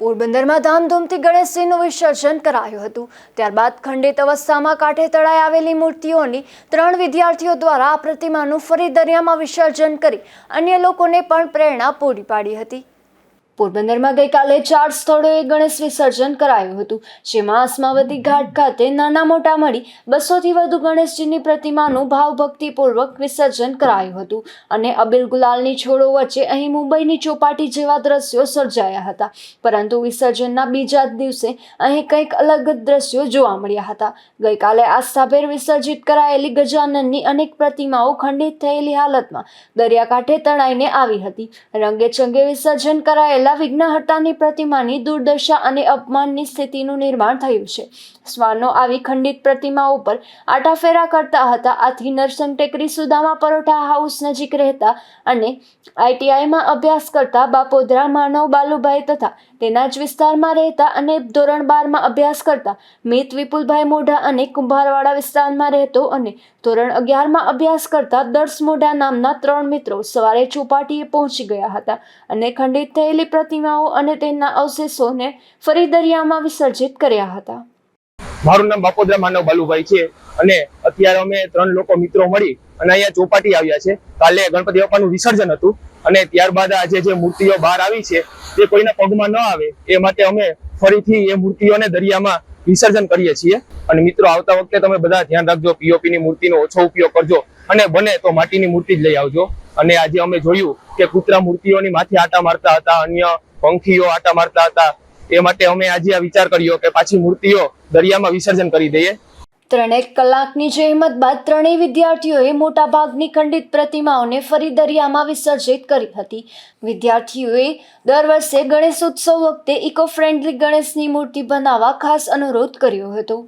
પોરબંદરમાં ધામધૂમથી ગણેશજીનું વિસર્જન કરાયું હતું. ત્યારબાદ ખંડિત અવસ્થામાં કાંઠે તળાઈ આવેલી મૂર્તિઓની ત્રણ વિદ્યાર્થીઓ દ્વારા આ પ્રતિમાનું ફરી દરિયામાં વિસર્જન કરી અન્ય લોકોને પણ પ્રેરણા પૂરી પાડી હતી. પોરબંદરમાં ગઈકાલે ચાર સ્થળોએ ગણેશ વિસર્જન કરાયું હતું, જેમાં અસ્માવતી ઘાટ ખાતે નાના મોટા મળી બસોથી વધુ ગણેશજીની પ્રતિમાનું ભાવભક્તિપૂર્વક વિસર્જન કરાયું હતું અને અબિલ ગુલાલની છોડો વચ્ચે અહીં મુંબઈની ચોપાટી જેવા દ્રશ્યો સર્જાયા હતા. પરંતુ વિસર્જનના બીજા જ દિવસે અહીં કંઈક અલગ જ દ્રશ્યો જોવા મળ્યા હતા. ગઈકાલે આસ્થાભેર વિસર્જિત કરાયેલી ગજાનનની અનેક પ્રતિમાઓ ખંડિત થયેલી હાલતમાં દરિયાકાંઠે તણાઈને આવી હતી. રંગે ચંગે વિસર્જન કરાયેલા વિઘ્નહર્તાની પ્રતિમાની દુર્દશા અને અપમાનની સ્થિતિનું નિર્માણ થયું છે. શ્વાનો આવી ખંડિત પ્રતિમા ઉપર આટાફેરા કરતા હતા. આથી નરસંગ ટેકરી સુદામા પરોઠા હાઉસ નજીક રહેતા અને આઈટીઆઈમાં અભ્યાસ કરતા બાપોદરા, માનવ, બાલુભાઈ તથા તેના જ વિસ્તારમાં રહેતા અને ધોરણ બારમાં અભ્યાસ કરતા મિત વિપુલભાઈ મોઢા અને કુંભારવાડા વિસ્તારમાં રહેતો અને ધોરણ અગિયારમાં અભ્યાસ કરતા દર્શ મોઢા નામના ત્રણ મિત્રો સવારે ચોપાટીએ પહોંચી ગયા હતા અને ખંડિત થયેલી પ્રતિમાઓ અને તેના અવશેષોને ફરી દરિયામાં વિસર્જિત કર્યા હતા. મારું નામ બાપોદરા માનવ બાલુભાઈ છે અને અત્યારે અમે ત્રણ લોકો મિત્રો મળી અને અહીંયા ચોપાટી આવ્યા છે. કાલે ગણપતિ બાપાનું વિસર્જન હતું અને ત્યારબાદ આજે જે મૂર્તિઓ બહાર આવી છે તે કોઈના પગમાં ન આવે, એ માટે અમે ફરીથી એ મૂર્તિઓને દરિયામાં વિસર્જન કરીએ છીએ. અને મિત્રો, આવતા વખતે તમે બધા ધ્યાન રાખજો પીઓપી ની મૂર્તિનો ઓછો ઉપયોગ કરજો અને બને તો માટીની મૂર્તિ જ લઈ આવજો. અને આજે અમે જોયું કે કૂતરા મૂર્તિઓની માથે આટા મારતા હતા, અન્ય પંખીઓ આટા મારતા હતા. એ માટે અમે આજે આ વિચાર કર્યો કે પાછી મૂર્તિઓ દરિયામાં વિસર્જન કરી દઈએ. ત્રણેક કલાકની જહેમત બાદ ત્રણેય વિદ્યાર્થીઓએ મોટાભાગની ખંડિત પ્રતિમાઓને ફરી દરિયામાં વિસર્જિત કરી હતી. વિદ્યાર્થીઓએ દર વર્ષે ગણેશ ઉત્સવ વખતે ઇકો ફ્રેન્ડલી ગણેશની મૂર્તિ બનાવવા ખાસ અનુરોધ કર્યો હતો.